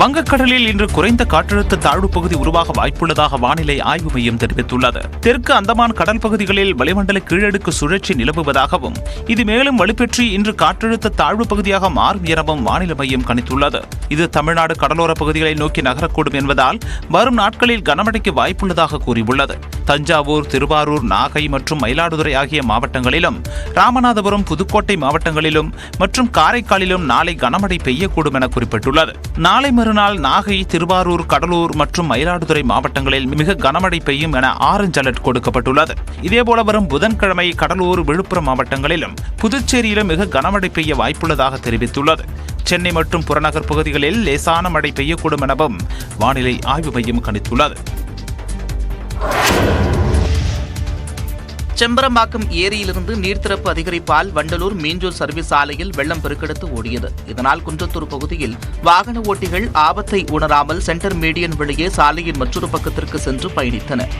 வங்கக்கடலில் இன்று குறைந்த காற்றழுத்த தாழ்வு பகுதி உருவாக வாய்ப்புள்ளதாக வானிலை ஆய்வு மையம் தெரிவித்துள்ளது. தெற்கு அந்தமான் கடல் பகுதிகளில் வளிமண்டல கீழடுக்கு சுழற்சி நிலவுவதாகவும் இது மேலும் வலுப்பெற்று இன்று காற்றழுத்த தாழ்வு பகுதியாக மாறும் எனவும் வானிலை மையம் கணித்துள்ளது. இது தமிழ்நாடு கடலோர பகுதிகளை நோக்கி நகரக்கூடும் என்பதால் வரும் நாட்களில் கனமழைக்கு வாய்ப்புள்ளதாக கூறியுள்ளது. தஞ்சாவூர் திருவாரூர் நாகை மற்றும் மயிலாடுதுறை ஆகிய மாவட்டங்களிலும் ராமநாதபுரம் புதுக்கோட்டை மாவட்டங்களிலும் மற்றும் காரைக்காலிலும் நாளை கனமழை பெய்யக்கூடும் என குறிப்பிட்டுள்ளது. நாளை மறுநாள் நாகை திருவாரூர் கடலூர் மற்றும் மயிலாடுதுறை மாவட்டங்களில் மிக கனமழை பெய்யும் என ஆரஞ்ச் அலர்ட் கொடுக்கப்பட்டுள்ளது. இதேபோல வரும் புதன்கிழமை கடலூர் விழுப்புரம் மாவட்டங்களிலும் புதுச்சேரியிலும் மிக கனமழை பெய்ய வாய்ப்புள்ளதாக தெரிவித்துள்ளது. சென்னை மற்றும் புறநகர் பகுதிகளில் லேசான மழை பெய்யக்கூடும் எனவும் வானிலை ஆய்வு மையம் கணித்துள்ளது. செம்பரம்பாக்கம் ஏரியிலிருந்து நீர்த்திறப்பு அதிகரிப்பால் வண்டலூர் மீஞ்சூர் சர்வீஸ் சாலையில் வெள்ளம் பெருக்கெடுத்து ஓடியது. இதனால் குன்றத்தூர் பகுதியில் வாகன ஓட்டிகள் ஆபத்தை உணராமல் சென்டர் மீடியன் வழியே சாலையின் மற்றொரு பக்கத்திற்கு சென்று பயணித்தனர்.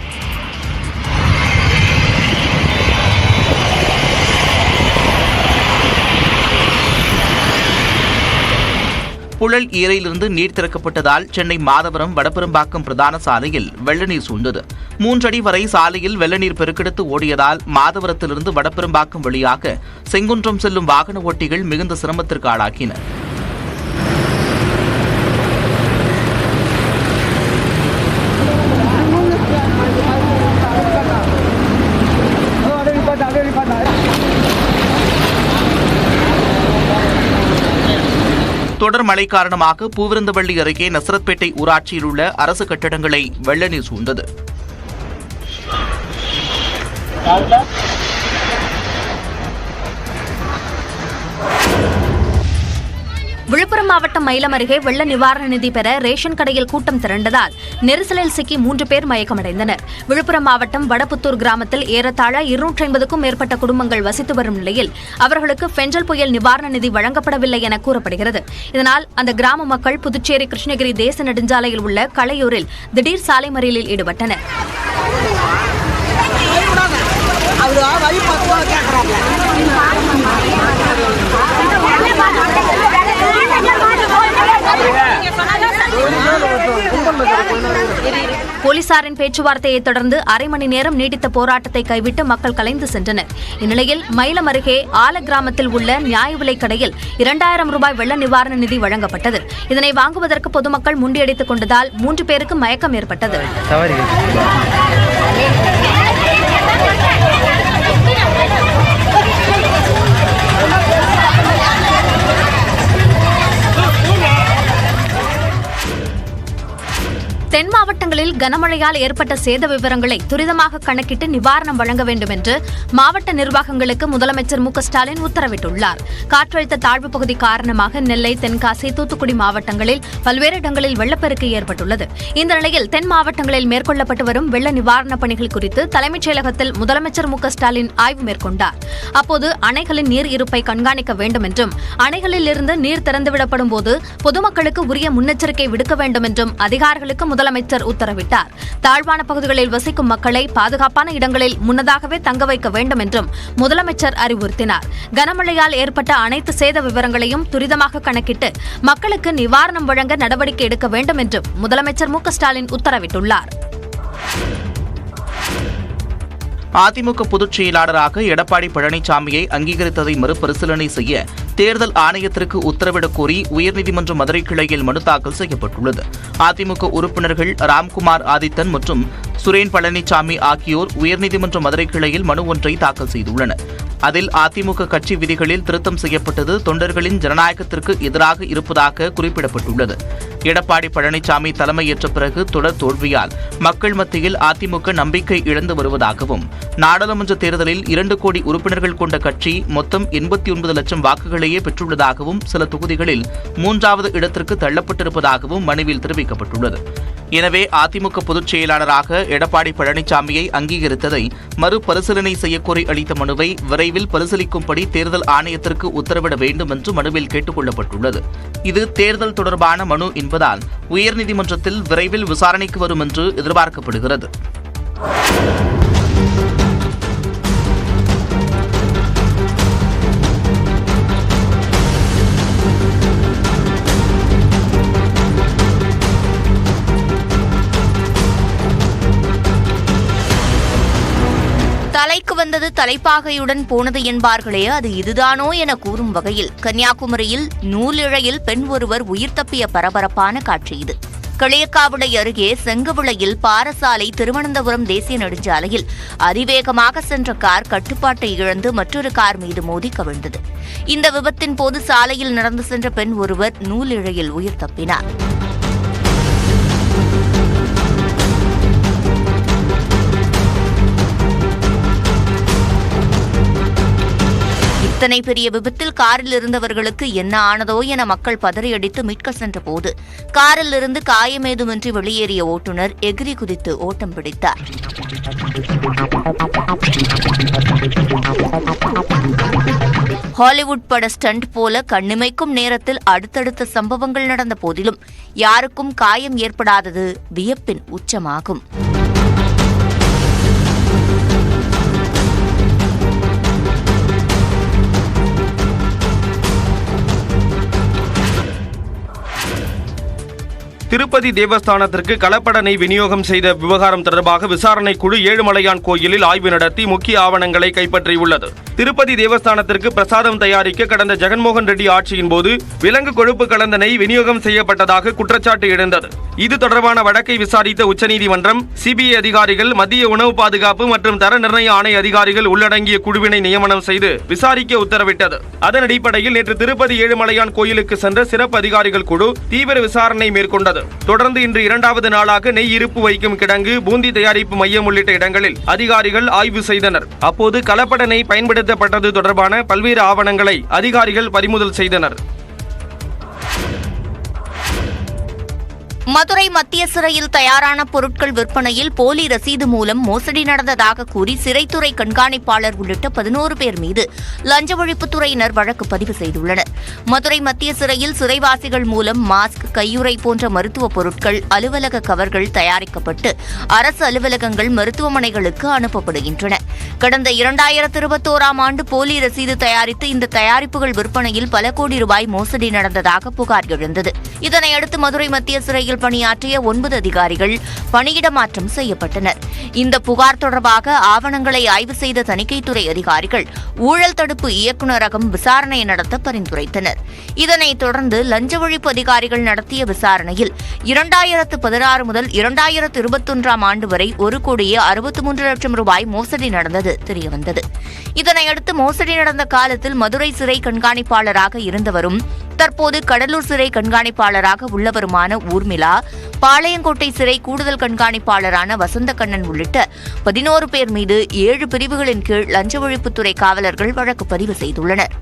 புழல் ஏரியிலிருந்து நீர் திறக்கப்பட்டதால் சென்னை மாதவரம் வடபெரும்பாக்கம் பிரதான சாலையில் வெள்ளநீர் சூழ்ந்தது. மூன்றடி வரை சாலையில் வெள்ளநீர் பெருக்கெடுத்து ஓடியதால் மாதவரத்திலிருந்து வடபெரும்பாக்கம் வழியாக செங்குன்றம் செல்லும் வாகன ஓட்டிகள் மிகுந்த சிரமத்திற்கு ஆளாக்கினர் தொடர் மழை காரணமாக பூவிருந்தவள்ளி அருகே நசரத்பேட்டை ஊராட்சியில் உள்ள அரசு கட்டடங்களை வெள்ள நீர் சூழ்ந்தது. விழுப்புரம் மாவட்டம் மயிலம் அருகே வெள்ள நிவாரண நிதி பெற ரேஷன் கடையில் கூட்டம் திரண்டதால் நெரிசலில் சிக்கி மூன்று பேர் மயக்கமடைந்தனர். விழுப்புரம் மாவட்டம் வடபுத்தூர் கிராமத்தில் ஏறத்தாழ இருநூற்றி ஐம்பதுக்கும் மேற்பட்ட குடும்பங்கள் வசித்து வரும் நிலையில் அவர்களுக்கு பெஞ்சல் புயல் நிவாரண நிதி வழங்கப்படவில்லை என கூறப்படுகிறது. இதனால் அந்த கிராம மக்கள் புதுச்சேரி கிருஷ்ணகிரி தேச நெடுஞ்சாலையில் உள்ள களையூரில் திடீர் சாலை மறியலில் ஈடுபட்டனர். போலீசாரின் பேச்சுவார்த்தையை தொடர்ந்து அரை மணி நேரம் நீடித்த போராட்டத்தை கைவிட்டு மக்கள் கலைந்து சென்றனர். இந்நிலையில் மயிலம் அருகே ஆல கிராமத்தில் உள்ள நியாய விலைக் கடையில் இரண்டாயிரம் ரூபாய் வெள்ள நிவாரண நிதி வழங்கப்பட்டது. இதனை வாங்குவதற்கு பொதுமக்கள் முண்டியடித்துக் கொண்டதால் மூன்று பேருக்கு மயக்கம் ஏற்பட்டது. பகுதிகளில் கனமழையால் ஏற்பட்ட சேத விவரங்களை துரிதமாக கணக்கிட்டு நிவாரணம் வழங்க வேண்டும் என்று மாவட்ட நிர்வாகங்களுக்கு முதலமைச்சர் மு ஸ்டாலின் உத்தரவிட்டுள்ளார். காற்றழுத்த தாழ்வு பகுதி காரணமாக நெல்லை தென்காசி தூத்துக்குடி மாவட்டங்களில் பல்வேறு இடங்களில் வெள்ளப்பெருக்கு ஏற்பட்டுள்ளது. இந்த நிலையில் தென் மாவட்டங்களில் மேற்கொள்ளப்பட்டு வரும் வெள்ள நிவாரணப் பணிகள் குறித்து தலைமைச் செயலகத்தில் முதலமைச்சர் மு ஸ்டாலின் ஆய்வு மேற்கொண்டார். அப்போது அணைகளின் நீர் இருப்பை கண்காணிக்க வேண்டும் என்றும் அணைகளில் இருந்து நீர் திறந்துவிடப்படும் போது பொதுமக்களுக்கு உரிய முன்னெச்சரிக்கை விடுக்க வேண்டும் என்றும் அதிகாரிகளுக்கு முதலமைச்சர் உத்தரவிட்டார் தாழ்வான பகுதிகளில் வசிக்கும் மக்களை பாதுகாப்பான இடங்களில் முன்னதாகவே தங்க வைக்க வேண்டும் என்றும் முதலமைச்சர் அறிவுறுத்தினார். கனமழையால் ஏற்பட்ட அனைத்து சேத விவரங்களையும் துரிதமாக கணக்கிட்டு மக்களுக்கு நிவாரணம் வழங்க நடவடிக்கை எடுக்க வேண்டும் என்றும் முதலமைச்சர் மு க ஸ்டாலின் உத்தரவிட்டுள்ளார். அதிமுக பொதுச் செயலாளராக எடப்பாடி பழனிசாமியை அங்கீகரித்ததை மறுபரிசீலனை செய்ய தேர்தல் ஆணையத்திற்கு உத்தரவிடக் கோரி உயர்நீதிமன்ற மதுரை கிளையில் மனு தாக்கல் செய்யப்பட்டுள்ளது. அதிமுக உறுப்பினர்கள் ராம்குமார் ஆதித்தன் மற்றும் சுரேன் பழனிசாமி ஆகியோர் உயர்நீதிமன்ற மதுரை கிளையில் மனு ஒன்றை தாக்கல் செய்துள்ளனர். அதில் அதிமுக கட்சி விதிகளில் திருத்தம் செய்யப்பட்டது தொண்டர்களின் ஜனநாயகத்திற்கு எதிராக இருப்பதாக குறிப்பிடப்பட்டுள்ளது. எடப்பாடி பழனிசாமி தலைமையேற்ற பிறகு தொடர் தோல்வியால் மக்கள் மத்தியில் அதிமுக நம்பிக்கை இழந்து வருவதாகவும் நாடாளுமன்ற தேர்தலில் இரண்டு கோடி உறுப்பினர்கள் கொண்ட கட்சி மொத்தம் எண்பத்தி ஒன்பது லட்சம் வாக்குகளையே பெற்றுள்ளதாகவும் சில தொகுதிகளில் மூன்றாவது இடத்திற்கு தள்ளப்பட்டிருப்பதாகவும் மனுவில் தெரிவிக்கப்பட்டுள்ளது. எனவே அதிமுக பொதுச் செயலாளராக எடப்பாடி பழனிசாமியை அங்கீகரித்ததை மறுபரிசீலனை செய்யக்கோரி அளித்த மனுவை விரைவில் பரிசீலிக்கும்படி தேர்தல் ஆணையத்திற்கு உத்தரவிட வேண்டும் என்று மனுவில் கேட்டுக் கொள்ளப்பட்டுள்ளது இது தேர்தல் தொடர்பான மனு என்பதால் உயர்நீதிமன்றத்தில் விரைவில் விசாரணைக்கு வரும் என்று எதிர்பார்க்கப்படுகிறது. தலைக்கு வந்தது தலைப்பாகையுடன் போனது என்பார்களே அது இதுதானோ என கூறும் வகையில். கன்னியாகுமரியில் நூலிழையில் பெண் ஒருவர் உயிர் தப்பிய பரபரப்பான காட்சி இது. களியக்காவிளை அருகே செங்கவிளையில் பாரசாலை திருவனந்தபுரம் தேசிய நெடுஞ்சாலையில் அதிவேகமாக சென்ற கார் கட்டுப்பாட்டை இழந்து மற்றொரு கார் மீது மோதி கவிழ்ந்தது. இந்த விபத்தின் போது சாலையில் நடந்து சென்ற பெண் ஒருவர் நூலிழையில் உயிர் தப்பினார். இத்தனை பெரிய விபத்தில் காரில் இருந்தவர்களுக்கு என்ன ஆனதோ என மக்கள் பதறியடித்து மீட்க சென்றபோது காரில் இருந்து காயமேதுமின்றி வெளியேறிய ஓட்டுநர் எகிரி குதித்து ஓட்டம் பிடித்தார். ஹாலிவுட் பட ஸ்டண்ட் போல கண்ணிமைக்கும் நேரத்தில் அடுத்தடுத்த சம்பவங்கள் நடந்த போதிலும் யாருக்கும் காயம் ஏற்படாதது வியப்பின் உச்சமாகும். திருப்பதி தேவஸ்தானத்திற்கு கலப்படனை விநியோகம் செய்த விவகாரம் தொடர்பாக விசாரணை குழு ஏழுமலையான் கோயிலில் ஆய்வு நடத்தி முக்கிய ஆவணங்களை கைப்பற்றியுள்ளது. திருப்பதி தேவஸ்தானத்திற்கு பிரசாதம் தயாரிக்க கடந்த ஜெகன்மோகன் ரெட்டி ஆட்சியின் போது விலங்கு கொழுப்பு கலந்த நெய் விநியோகம் செய்யப்பட்டதாக குற்றச்சாட்டு எழுந்தது. இது தொடர்பான வழக்கை விசாரித்த உச்சநீதிமன்றம் சிபிஐ அதிகாரிகள் மத்திய உணவு பாதுகாப்பு மற்றும் தர நிர்ணய ஆணைய அதிகாரிகள் உள்ளடங்கிய குழுவினை நியமனம் செய்து விசாரிக்க உத்தரவிட்டது. அதன் அடிப்படையில் நேற்று திருப்பதி ஏழுமலையான் கோயிலுக்கு சென்ற சிறப்பு அதிகாரிகள் குழு தீவிர விசாரணை மேற்கொண்டது. தொடர்ந்து இன்று இரண்டாவது நாளாக நெய் இருப்பு வைக்கும் கிடங்கு பூந்தி தயாரிப்பு மையம் உள்ளிட்ட இடங்களில் அதிகாரிகள் ஆய்வு செய்தனர். அப்போது கலப்பட நெய் பயன்படுத்தப்பட்டது தொடர்பான பல்வேறு ஆவணங்களை அதிகாரிகள் பறிமுதல் செய்தனர். மதுரை மத்திய சிறையில் தயாரான பொருட்கள் விற்பனையில் போலி ரசீது மூலம் மோசடி நடந்ததாக கூறி சிறைத்துறை கண்காணிப்பாளர் உள்ளிட்ட பதினோரு பேர் மீது லஞ்ச ஒழிப்புத்துறையினர் வழக்கு பதிவு செய்துள்ளனர். மதுரை மத்திய சிறையில் சிறைவாசிகள் மூலம் மாஸ்க் கையுறை போன்ற மருத்துவ பொருட்கள் அலுவலக கவர்கள் தயாரிக்கப்பட்டு அரசு அலுவலகங்கள் மருத்துவமனைகளுக்கு அனுப்பப்படுகின்றன. கடந்த இரண்டாயிரத்து இருபத்தோராம் ஆண்டு போலி ரசீது தயாரித்து இந்த தயாரிப்புகள் விற்பனையில் பல கோடி ரூபாய் மோசடி நடந்ததாக புகார் எழுந்தது. இதனையடுத்து மதுரை மத்திய சிறையில் பணியாற்றிய ஒன்பது அதிகாரிகள் பணியிட மாற்றம் செய்யப்பட்டனர். இந்த புகார் தொடர்பாக ஆவணங்களை ஆய்வு செய்த தணிக்கைத்துறை அதிகாரிகள் ஊழல் தடுப்பு இயக்குநரகம் விசாரணை நடத்த பரிந்துரைத்தனர். இதனைத் தொடர்ந்து லஞ்ச ஒழிப்பு அதிகாரிகள் நடத்திய விசாரணையில் இரண்டாயிரத்து பதினாறு முதல் இரண்டாயிரத்து இருபத்தொன்றாம் ஆண்டு வரை ஒரு கோடியே அறுபத்தி மூன்று லட்சம் ரூபாய் மோசடி நடந்தது. தெரியவந்தது. இதனையடுத்து மோசடி நடந்த காலத்தில் மதுரை சிறை கண்காணிப்பாளராக இருந்தவரும் தற்போது கடலூர் சிறை கண்காணிப்பாளராக உள்ளவருமான ஊர்மிளா பாளையங்கோட்டை சிறை கூடுதல் கண்காணிப்பாளரான வசந்தகண்ணன் உள்ளிட்ட பதினோரு பேர் மீது ஏழு பிரிவுகளின் கீழ் லஞ்ச ஒழிப்புத்துறை காவலர்கள் வழக்கு பதிவு செய்துள்ளனர்.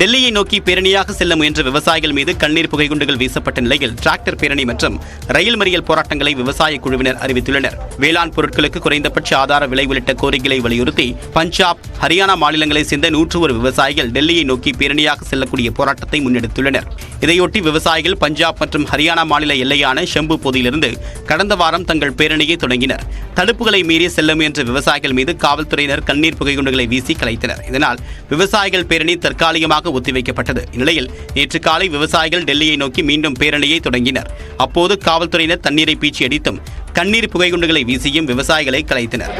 டெல்லியை நோக்கி பேரணியாக செல்ல முயன்ற விவசாயிகள் மீது கண்ணீர் புகைகுண்டுகள் வீசப்பட்ட நிலையில் டிராக்டர் பேரணி மற்றும் ரயில் மறியல் போராட்டங்களை விவசாய குழுவினர் அறிவித்துள்ளனர். வேளாண் பொருட்களுக்கு குறைந்தபட்ச ஆதார விலை உள்ளிட்ட கோரிக்கைகளை வலியுறுத்தி பஞ்சாப் ஹரியானா மாநிலங்களைச் சேர்ந்த நூற்று ஒரு விவசாயிகள் டெல்லியை நோக்கி பேரணியாக செல்லக்கூடிய போராட்டத்தை முன்னெடுத்துள்ளனர். இதையொட்டி விவசாயிகள் பஞ்சாப் மற்றும் ஹரியானா மாநில எல்லையான ஷம்பு பகுதியிலிருந்து கடந்த வாரம் தங்கள் பேரணியை தொடங்கினர். தடுப்புகளை மீறி செல்ல முயன்ற விவசாயிகள் மீது காவல்துறையினர் கண்ணீர் புகைகுண்டுகளை வீசி கலைத்தனர். இதனால் விவசாயிகள் பேரணி தற்காலிகமாக ஒத்திவைக்கப்பட்டது. இந்நிலையில் நேற்று காலை விவசாயிகள் டெல்லியை நோக்கி மீண்டும் பேரணியை தொடங்கினர். அப்போது காவல்துறையினர் தண்ணீரை பீச்சி அடித்தும் கண்ணீர் புகைகுண்டுகளை வீசியும் விவசாயிகளை கலைத்தனர்.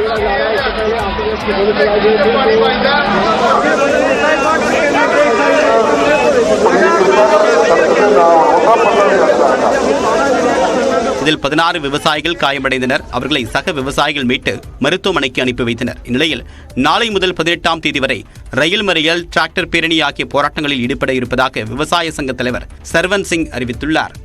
இதில் பதினாறு விவசாயிகள் காயமடைந்தனர். அவர்களை சக விவசாயிகள் மீட்டு மருத்துவமனைக்கு அனுப்பி வைத்தனர். இந்நிலையில் நாளை முதல் பதினெட்டாம் தேதி வரை ரயில் மறியல் டிராக்டர் பேரணி ஆகிய போராட்டங்களில் ஈடுபட இருப்பதாக விவசாய சங்க தலைவர் சர்வன் சிங் அறிவித்துள்ளார்.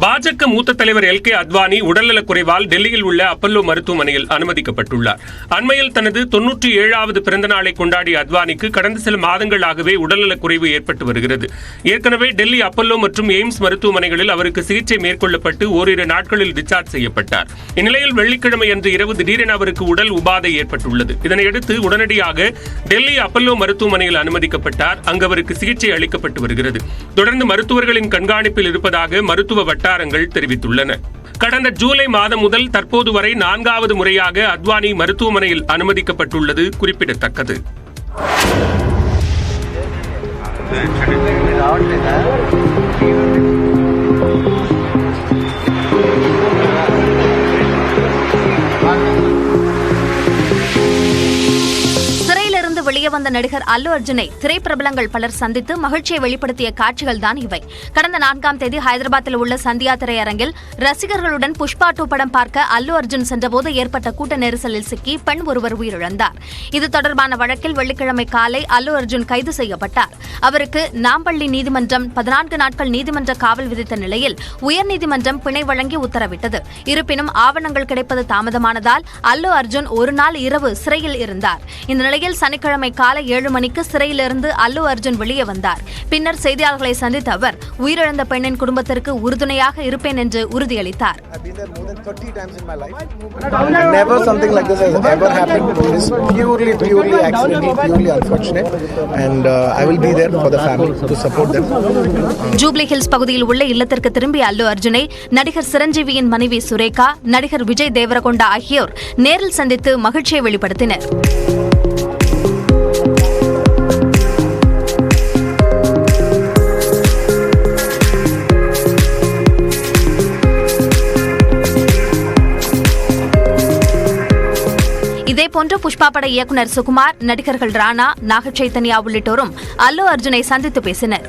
பாஜக மூத்த தலைவர் எல் கே அத்வானி உடல்நலக் குறைவால் டெல்லியில் உள்ள அப்பல்லோ மருத்துவமனையில் அனுமதிக்கப்பட்டுள்ளார். அண்மையில் தனது தொன்னூற்றி ஏழாவது பிறந்த நாளை கொண்டாடிய அத்வானிக்கு கடந்த சில மாதங்களாகவே உடல்நலக் குறைவு ஏற்பட்டு வருகிறது. ஏற்கனவே டெல்லி அப்பல்லோ மற்றும் எய்ம்ஸ் மருத்துவமனைகளில் அவருக்கு சிகிச்சை மேற்கொள்ளப்பட்டு ஓரிரு நாட்களில் டிஸ்சார்ஜ் செய்யப்பட்டார். இந்நிலையில் வெள்ளிக்கிழமை அன்று இரவு திடீரென அவருக்கு உடல் உபாதை ஏற்பட்டுள்ளது. இதனையடுத்து உடனடியாக டெல்லி அப்பல்லோ மருத்துவமனையில் அனுமதிக்கப்பட்டார். அங்கு அவருக்கு சிகிச்சை அளிக்கப்பட்டு வருகிறது. தொடர்ந்து மருத்துவர்களின் கண்காணிப்பில் இருப்பதாக மருத்துவ வட்டாரங்கள் தெரிவித்துள்ளன. கடந்த ஜூலை மாதம் முதல் தற்போது வரை நான்காவது முறையாக அத்வானி மருத்துவமனையில் அனுமதிக்கப்பட்டுள்ளது குறிப்பிடத்தக்கது. வந்த நடிகர் அல்லு அர்ஜுனை திரைப்பிரபலங்கள் பலர் சந்தித்து மகிழ்ச்சியை வெளிப்படுத்திய காட்சிகள் தான் இவை. கடந்த நான்காம் தேதி ஹைதராபாத்தில் உள்ள சந்தியா திரையரங்கில் ரசிகர்களுடன் புஷ்பா டூ படம் பார்க்க அல்லு அர்ஜுன் சென்றபோது ஏற்பட்ட கூட்ட நெரிசலில் சிக்கி பெண் ஒருவர் உயிரிழந்தார். இது தொடர்பான வழக்கில் வெள்ளிக்கிழமை காலை அல்லு அர்ஜுன் கைது செய்யப்பட்டார். அவருக்கு நாம்பள்ளி நீதிமன்றம் பதினான்கு நாட்கள் நீதிமன்ற காவல் விதித்த நிலையில் உயர்நீதிமன்றம் பிணை வழங்கி உத்தரவிட்டது. இருப்பினும் ஆவணங்கள் கிடைப்பது தாமதமானதால் அல்லு அர்ஜுன் ஒரு நாள் இரவு சிறையில் இருந்தார். இந்த நிலையில் சனிக்கிழமை காலை ஏழு மணிக்கு சிறையிலிருந்து அல்லு அர்ஜுன் வெளியே வந்தார் பின்னர் செய்தியாளர்களை சந்தித்த அவர் உயிரிழந்த பெண்ணின் குடும்பத்திற்கு உறுதுணையாக இருப்பேன் என்று உறுதியளித்தார் I've been there more than 30 times in my life. Never something like this has ever happened. It is purely, purely accidental, purely unfortunate. And uh, I will be there for the family to support them. Jubilee Hills பகுதியில் உள்ள இல்லத்திற்கு திரும்பிய அல்லு அர்ஜுனை நடிகர் சிரஞ்சீவியின் மனைவி சுரேகா நடிகர் விஜய் தேவரகொண்டா ஆகியோர் நேரில் சந்தித்து மகிழ்ச்சியை வெளிப்படுத்தினர் புஷ்பா பட இயக்குனர் சுகுமார் நடிகர்கள் ராணா நாக சைத்தன்யா உள்ளிட்டோரும் அல்லு அர்ஜுனை சந்தித்து பேசினர்.